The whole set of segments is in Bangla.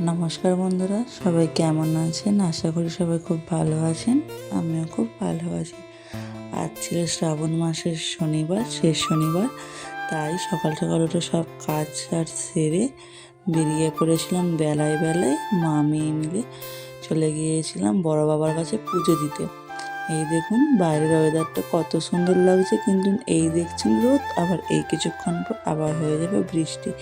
নমস্কার বন্ধুরা, সবাই কেমন আছেন? আশা করি সবাই খুব ভালো আছেন, আমিও খুব ভালো আছি। আজ ছিল শ্রাবণ মাসের শনিবার, শেষ শনিবার, তাই সকাল সকাল উঠে সব কাজ আর সেরে বেরিয়ে পড়েছিলাম বেলায় বেলায়। মা মেয়ে মিলে চলে গিয়েছিলাম বড় বাবার কাছে পুজো দিতে। এই দেখুন, বাইরের ওয়েদারটা কত সুন্দর লাগছে। কিন্তু এই দেখছেন রোদ, আবার এই কিছুক্ষণ পর আবার হয়ে যাবে বৃষ্টি।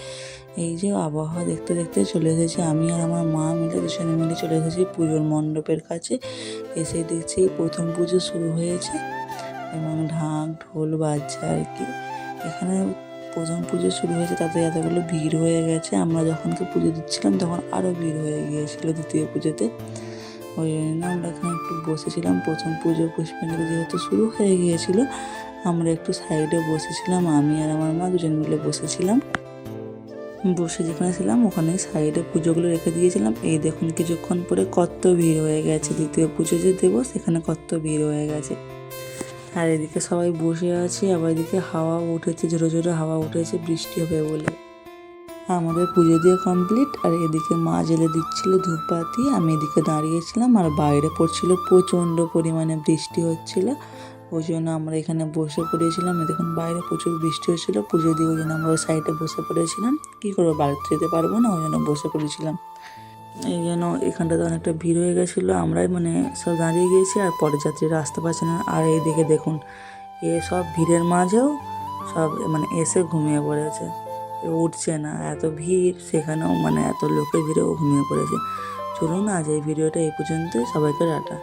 এই যে আবহাওয়া দেখতে দেখতে চলে এসেছি। আমি আর আমার মা মিলে দুজনে মিলে চলে এসেছি পুজোর মণ্ডপের কাছে। এসে দেখছি প্রথম পুজো শুরু হয়েছে। এবং ঢাক, ঢোল বাজছে আর কি। এখানে প্রথম পুজো শুরু হয়েছে, তাতে এতগুলো ভিড় হয়ে গেছে। আমরা যখনকে পুজো দিচ্ছিলাম, তখন আরও ভিড় হয়ে গিয়েছিল দ্বিতীয় পুজোতে। ওই জন্য আমরা এখানে একটু বসেছিলাম। প্রথম পুজো পুষ্পাঞ্জলি যেহেতু শুরু হয়ে গিয়েছিল, আমরা একটু সাইডে বসেছিলাম, আমি আর আমার মা দুজন মিলে বসেছিলাম। বসে যেখানে ছিলাম, ওখানে সাইডে পুজোগুলো রেখে দিয়েছিলাম। এই দেখুন কিছুক্ষণ পরে কত ভিড় হয়ে গেছে। দ্বিতীয় পুজো যে দেবো, সেখানে কত ভিড় হয়ে গেছে। আর এদিকে সবাই বসে আছে, আবার এদিকে হাওয়া উঠেছে, ঝোড়ো ঝোড়ো হাওয়া উঠেছে, বৃষ্টি হবে বলে। আমাদের পুজো দিয়ে কমপ্লিট আর এদিকে মা জেলে দিচ্ছিল ধূপবাতি আমি এদিকে দাঁড়িয়েছিলাম, আর বাইরে পড়ছিল প্রচণ্ড পরিমাণে বৃষ্টি হচ্ছিল। ওই জন্য আমরা এখানে বসে পড়েছিলাম দেখুন বাইরে প্রচুর বৃষ্টি হচ্ছিল, পুজো দিয়ে ওই জন্য আমরা ওই সাইডে বসে পড়েছিলাম। কী করব বাড়িতে যেতে পারব না, ওই জন্য বসে পড়েছিলাম। এই জন্য এখানটাতে অনেকটা ভিড় হয়ে গেছিল, আমরাই মানে সব দাঁড়িয়ে গিয়েছি, আর পরে যাত্রীরা আসতে পারছে না। আর এইদিকে দেখুন, এ সব ভিড়ের মাঝেও সব মানে এসে ঘুমিয়ে পড়েছে। উঠছে না। এত ভিড়, সেখানেও মানে এত লোকের ভিড়েও ঘুমিয়ে পড়েছে। চলুন আজ এই ভিডিওটা এই পর্যন্তই। সবাইকে টাটা।